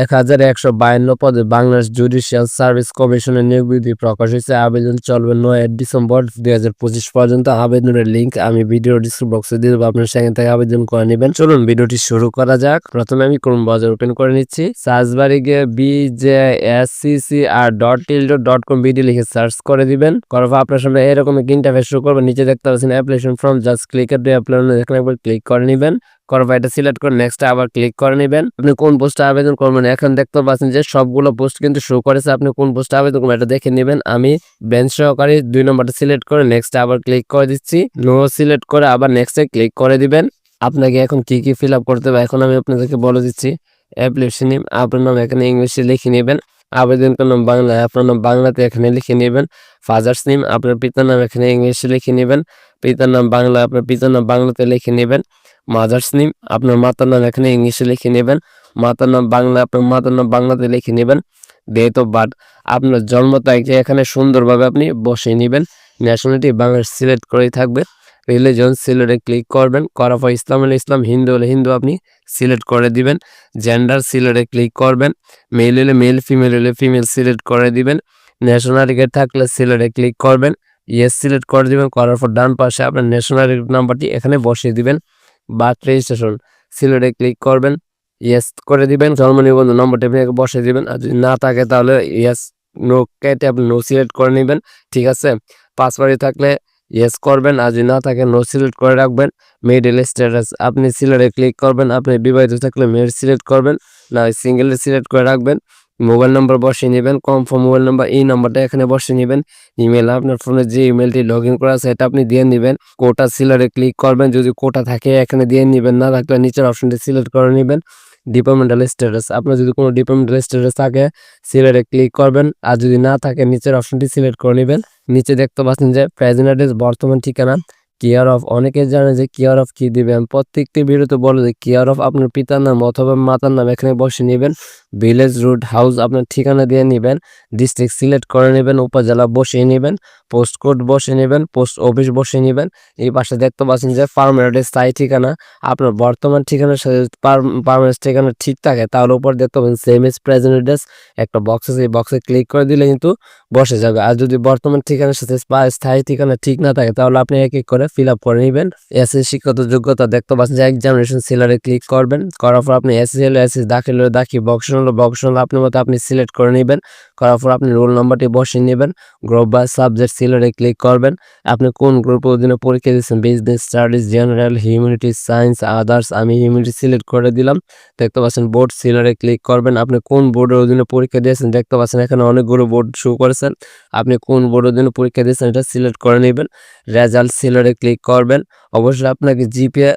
এক হাজার একশো বায়ান্ন পদে বাংলাদেশ জুডিশিয়াল সার্ভিস কমিশনের নিয়োগ বিধি প্রকাশ হয়েছে। আবেদন চলবে নয় ডিসেম্বর দুই হাজার পঁচিশ পর্যন্ত। আবেদনের লিঙ্ক আমি ভিডিও ডিসক্রিপশন বক্সে দিয়ে দেবো। আপনার সেখান থেকে আবেদন করে নেবেন। চলুন ভিডিওটি শুরু করা যাক। প্রথমে আমি ক্রোম ব্রাউজার ওপেন করে নিচ্ছি। সার্চ গিয়ে B J S C C R dot till dot com video লিখে সার্চ করে দিবেন। করার পর আপনার সামনে এরকম একটা ইন্টারফেস শুরু করবেন নিচে দেখতে পাচ্ছেন application form just click at apply এখানে একবার ক্লিক করে নেবেন। পর এটা সিলেক্ট করে নেক্সট আবার ক্লিক করে নেবেন। আপনি কোন পোস্টে আবেদন করবেন? এখন দেখতে পাচ্ছেন যে সবগুলো পোস্ট কিন্তু শো করেছে। আপনি কোন পোস্টে আবেদন করবেন এটা দেখে নেবেন। আমি বেঞ্চ সহকারী দুই নম্বরটা সিলেক্ট করে নেক্সট আবার ক্লিক করে দিচ্ছি। নো সিলেক্ট করে আবার নেক্সটে ক্লিক করে দিবেন। আপনাকে এখন কি কি ফিল আপ করতে হবে? এখন আমি আপনাদেরকে বলে দিচ্ছি। অ্যাপ্লিকেশন নেম আপনার নাম এখানে ইংলিশে লিখে নেবেন। আবেদন নাম বাংলা, আপনার নাম বাংলাতে এখানে লিখে নেবেন। ফাদার্স নেম আপনার পিতার নাম এখানে ইংলিশে লিখে নেবেন। পিতার নাম বাংলা, আপনার পিতার নাম বাংলাতে লিখে নেবেন। মাদার্স নেম, আপনার মাতার নাম এখানে ইংলিশে লিখে নেবেন। মাতার নাম বাংলা, আপনার মাতার নাম বাংলাতে লিখে নেবেন। ডেট অফ বার্থ আপনার জন্ম তারিখে এখানে সুন্দরভাবে আপনি বসিয়ে নেবেন। ন্যাশনালিটি বাংলাদেশ সিলেক্ট করেই থাকবে। রিলিজন সিলেটে ক্লিক করবেন। করার পর ইসলাম হলে ইসলাম, হিন্দু হলে হিন্দু আপনি সিলেক্ট করে দিবেন। জেন্ডার সিলেক্টে ক্লিক করবেন। মেল হলে মেল ফিমেল হলে ফিমেল সিলেক্ট করে দিবেন। ন্যাশনালিটি থাকলে সিলেক্টে ক্লিক করবেন। ইয়েস সিলেক্ট করে দিবেন। করার পর ডান পাশে আপনার ন্যাশনালিটি নাম্বারটি এখানে বসিয়ে দিবেন। Birth registration. সিলেক্টে ক্লিক করবেন ইয়েস করে দিবেন জন্ম নিবন্ধন নম্বরটি আপনি বসে দিবেন। আর যদি না থাকে তাহলে ইয়েস নো কেটে আপনি নো সিলেক্ট করে নেবেন, ঠিক আছে? পাসওয়ার্ডে থাকলে ইয়েস করবেন, আর যদি না থাকে নো সিলেক্ট করে রাখবেন। মিডল স্ট্যাটাস আপনি সিলেক্টে ক্লিক করবেন, আপনি বিবাহিত থাকলে মেয়ের সিলেক্ট করবেন, না সিঙ্গেলে সিলেক্ট করে রাখবেন। মোবাইল নাম্বার বসিয়ে নেবেন, কনফার্ম মোবাইল নাম্বার এই নাম্বারটা এখানে বসিয়ে নেবেন। ইমেল, আপনার ফোনে যে ইমেলটি লগ ইন করা আছে এটা আপনি দিয়ে নেবেন। কোটা সিলেক্টে ক্লিক করবেন, যদি কোটা থাকে এখানে দিয়ে নেবেন, না থাকলে নিচের অপশনটি সিলেক্ট করে নেবেন। ডিপার্টমেন্টাল স্ট্যাটাস, আপনার যদি কোনো ডিপার্টমেন্টাল স্ট্যাটাস থাকে, সিলেক্টে ক্লিক করবেন। আর যদি না থাকে, নিচের অপশনটি সিলেক্ট করে নেবেন। নিচে দেখতে পাচ্ছেন যে প্রেজেন্ট অ্যাড্রেস, বর্তমান ঠিকানা, কেয়ার অফ, অনেকে জানে যে কেয়ার অফ কি দিবেন। প্রত্যেকটি ভিডিওতে বলে যে কেয়ার অফ আপনার পিতার নাম অথবা মাতার নাম এখানে বসে নেবেন। ভিলেজ রুট হাউস আপনার ঠিকানা দিয়ে নেবেন ডিস্ট্রিক্ট সিলেক্ট করে নেবেন, উপজেলা বসিয়ে নেবেন পোস্ট কোড বসে নেবেন পোস্ট অফিস বসে নেবেন। এই পাশে দেখতে পাচ্ছেন যে পারমানেন্ট স্থায়ী ঠিকানা, আপনার বর্তমান ঠিকানার সাথে পারমানেন্ট ঠিকানা ঠিক থাকে তাহলে উপর দেখতে পাবেন সেম এস প্রেজেন্ট অ্যাড্রেস একটা বক্স আছে, এই বক্সে ক্লিক করে দিলে কিন্তু বসে যাবে। আর যদি বর্তমান ঠিকানার সাথে স্থায়ী ঠিকানা ঠিক না থাকে, তাহলে আপনি এক এক করে ফিল আপ করে নেবেন। এসএসসি শিক্ষত যোগ্যতা দেখতে পাচ্ছেন যে এক্সামিনেশন সিলারে ক্লিক করবেন, করার পর আপনি এসএসসি হলে এসএসসি দাখিল হলে দাখি বক্স হলো বক্স হলো আপনার মতো আপনি সিলেক্ট করে নেবেন। করার পর আপনি রোল নাম্বারটি বসিয়ে নেবেন। গ্রুপ বা সাবজেক্ট সিলারে ক্লিক করবেন। আপনি কোন গ্রুপের অধীনে পরীক্ষা দিচ্ছেন business studies general humanity science others আমি হিউম্যানিটি সিলেক্ট করে দিলাম। দেখতে পাচ্ছেন বোর্ড সিলারে ক্লিক করবেন। আপনি কোন বোর্ডের অধীনে পরীক্ষা দিয়েছেন? দেখতে পাচ্ছেন এখানে অনেকগুলো বোর্ড শো করেছেন। আপনি কোন বোর্ডের অধীনে পরীক্ষা দিয়েছেন? এটা সিলেক্ট করে নেবেন। রেজাল্ট সিলারে ক্লিক করবেন। অবশ্যই আপনাকে GPA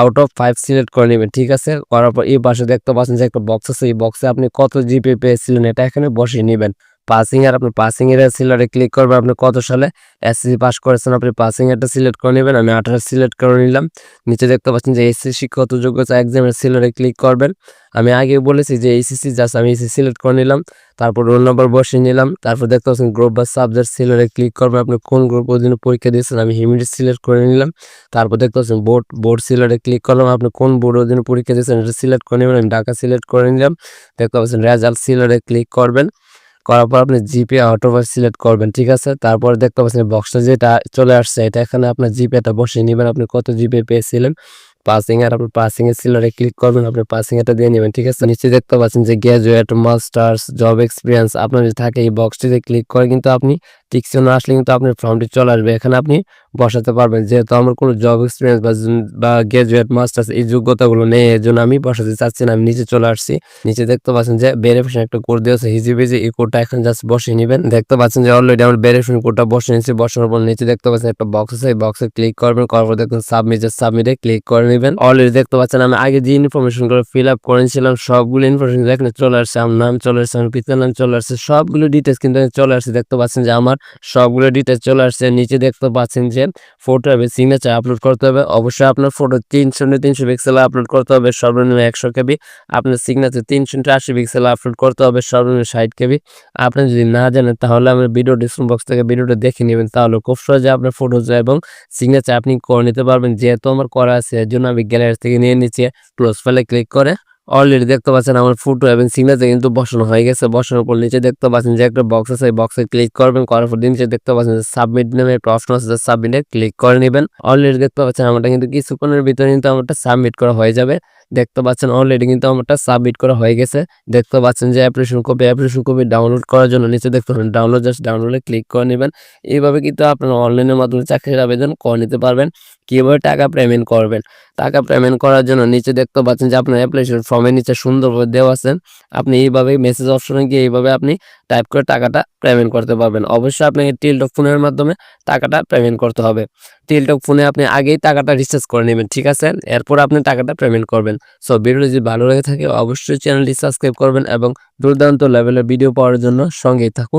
out of five select করে নেবেন, ঠিক আছে? করার পর এই পাশে দেখতে পাচ্ছেন যে একটা বক্স আছে, এই বক্সে আপনি কত জিপি পেয়েছিলেন, এটা এখানে বসিয়ে নেবেন। পাসিং এর আপনি পাসিং এর সিলেক্টে ক্লিক করবেন। আপনি কত সালে এসএসসি পাস করেছেন? আপনি পাসিং এরটা সিলেক্ট করে নেবেন। আমি আঠারো সিলেক্ট করে নিলাম। নিচে দেখতে পাচ্ছেন যে এসসি শিক্ষাগত যোগ্যতা এক্সামের সিলেক্টে ক্লিক করবেন। আমি আগে বলেছি যে এইসিসি জাস্ট আমি এসি সিলেক্ট করে নিলাম। তারপর রোল নাম্বার বসিয়ে নিলাম। তারপর দেখতে পাচ্ছেন গ্রুপ বা সাবজেক্ট সিলেক্টে ক্লিক করবেন। আপনি কোন গ্রুপ অধীনে পরীক্ষা দিয়েছেন? আমি হিউম্যানিটি সিলেক্ট করে নিলাম। তারপর দেখতে পাচ্ছেন বোর্ড বোর্ড সিলেক্টে ক্লিক করলাম। আপনি কোন বোর্ড অধীনে পরীক্ষা দিয়েছেন? এটা সিলেক্ট করে নেবেন। আমি ঢাকা সিলেক্ট করে নিলাম। দেখতে পাচ্ছেন রেজাল্ট সিলেক্টে ক্লিক করবেন। করার পর আপনি জিপে অটোভার সিলেক্ট করবেন, ঠিক আছে? তারপর দেখতে পাচ্ছেন বক্সটা যেটা চলে আসছে, এটা এখানে আপনার জিপেটা বসিয়ে নেবেন। আপনি কত জিপে পেয়েছিলেন? পাসিং এর, আপনি পাসিং এর সিলারে ক্লিক করবেন, আপনি পাসিং এটা দিয়ে নেবেন, ঠিক আছে? নিচে দেখতে পাচ্ছেন যে গ্রাজুয়েট মাস্টার্স জব এক্সপিরিয়েন্স আপনার যদি থাকে এই বক্সটিতে ক্লিক করে কিন্তু আপনি টিকসি না আসলে কিন্তু আপনার ফর্মটি চলে আসবে। এখানে আপনি বসাতে পারবেন। যেহেতু আমার কোনো জব এক্সপিরিয়েন্স বা গ্রাজুয়েট মাস্টার্স এই যোগ্যতাগুলো নেই এর জন্য আমি বসাতে চাচ্ছি না, আমি নিচে চলে আসছি। নিচে দেখতে পাচ্ছেন যে ভেরিফিকেশন একটা কোড দিয়েছে হিজিবিজি এই কোডটা এখন জাস্ট বসিয়ে নেবেন। দেখতে পাচ্ছেন যে অলরেডি আমার ভেরিফিকেশন কোডটা বসে নিয়েছি, বসানোর পর নিচে দেখতে পাচ্ছেন একটা বক্স আছে, এই বক্সে ক্লিক করবেন, করার পর দেখুন সাবমিট সাবমিটে ক্লিক করে নেবেন। অলরেডি দেখতে পাচ্ছেন আমি আগে যে ইনফরমেশন করে ফিল আপ করেছিলাম সবগুলো ইনফরমেশন এখানে চলে আসছে। আমার নাম চলে আসছে, আমার পিতার নাম চলে আসছে, সবগুলো ডিটেলস কিন্তু চলে আসছে। দেখতে পাচ্ছেন যে আমার সবগুলো ডিটেলস চলে আসছে, নিচে দেখতে পাচ্ছেন যে ফটো হবে সিগনেচার আপলোড করতে হবে। অবশ্যই আপনার ফটো তিনশো তিনশো পিক্সেলে আপলোড করতে হবে। সর্বনিম্ন একশো কেবি। আপনার সিগনেচার তিনশো আশি পিক্সেলে আপলোড করতে হবে। সর্বনিম্ন ষাট কেবি। আপনি যদি না জানেন, তাহলে আমার ভিডিও ডিসক্রিপশন বক্স থেকে ভিডিওটা দেখে নেবেন। তাহলে খুব সহজে আপনার ফটো এবং সিগনেচার আপনি করে নিতে পারবেন। যেহেতু আমার করা আছে, এর জন্য আমি গ্যালারি থেকে নিয়ে নিচ্ছি। ক্লোজ ফাইলে ক্লিক করে অলরেডি দেখতে পাচ্ছেন আমার ফটো এবং সিগনেচার কিন্তু বসানো হয়ে গেছে। বসানোর পর নিচে দেখতে পাচ্ছেন যে একটা বক্স আছে বক্সে ক্লিক করবেন, করার পর নিচে দেখতে পাচ্ছেন সাবমিট নামে একটা অপশন আছে সাবমিটে ক্লিক করে নেবেন। অলরেডি দেখতে পাচ্ছেন আমারটা কিন্তু কিছুক্ষণের ভিতরে কিন্তু আমারটা সাবমিট করা হয়ে যাবে। দেখতে পাচ্ছেন অলরেডি কিন্তু আমারটা সাবমিট করা হয়ে গেছে। দেখতে পাচ্ছেন যে application copy application copy download করার জন্য নিচে দেখতে পাবেন ডাউনলোড জাস্ট ডাউনলোডে ক্লিক করে নেবেন। এইভাবে কিন্তু আপনারা অনলাইনের মাধ্যমে চাকরির আবেদন করে নিতে পারবেন। কীভাবে টাকা পেমেন্ট করবেন? টাকা পেমেন্ট করার জন্য নিচে দেখতে পাচ্ছেন যে আপনার অ্যাপ্লিকেশন ফর্মের নিচে সুন্দরভাবে দেওয়া আছে। আপনি এইভাবে মেসেজ অপশনে গিয়ে এইভাবে আপনি টাইপ করে টাকাটা পেমেন্ট করতে পারবেন। অবশ্যই আপনাকে টিলটক ফোনের মাধ্যমে টাকাটা পেমেন্ট করতে হবে। টিলটক ফোনে আপনি আগেই টাকাটা রিচার্জ করে নেবেন, ঠিক আছে? এরপর আপনি টাকাটা পেমেন্ট করবেন। সো ভিডিওটি যদি ভালো লেগে থাকে, অবশ্যই চ্যানেলটি সাবস্ক্রাইব করবেন এবং দুর্দান্ত লেভেলের ভিডিও পাওয়ার জন্য সঙ্গেই থাকুন।